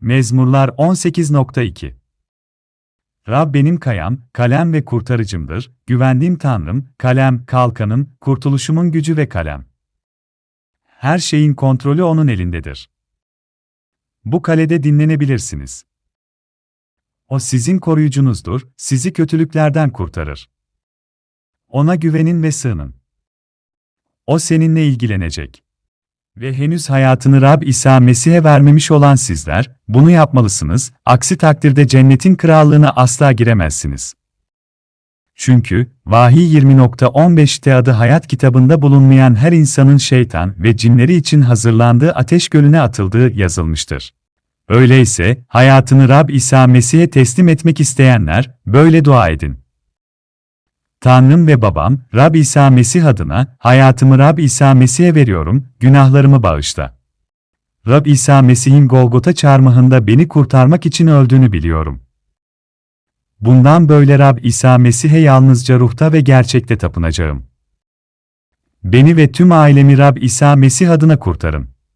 Mezmurlar 18.2 Rab benim kayam, kalem ve kurtarıcımdır, güvendiğim Tanrım, kalem, kalkanım, kurtuluşumun gücü ve kalem. Her şeyin kontrolü onun elindedir. Bu kalede dinlenebilirsiniz. O sizin koruyucunuzdur, sizi kötülüklerden kurtarır. Ona güvenin ve sığının. O seninle ilgilenecek. Ve henüz hayatını Rab İsa Mesih'e vermemiş olan sizler, bunu yapmalısınız, aksi takdirde cennetin krallığına asla giremezsiniz. Çünkü, Vahiy 20.15'te adı hayat kitabında bulunmayan her insanın şeytan ve cinleri için hazırlandığı ateş gölüne atıldığı yazılmıştır. Öyleyse, hayatını Rab İsa Mesih'e teslim etmek isteyenler, böyle dua edin. Tanrım ve babam, Rab İsa Mesih adına, hayatımı Rab İsa Mesih'e veriyorum, günahlarımı bağışla. Rab İsa Mesih'in Golgota çarmıhında beni kurtarmak için öldüğünü biliyorum. Bundan böyle Rab İsa Mesih'e yalnızca ruhta ve gerçekte tapınacağım. Beni ve tüm ailemi Rab İsa Mesih adına kurtarın.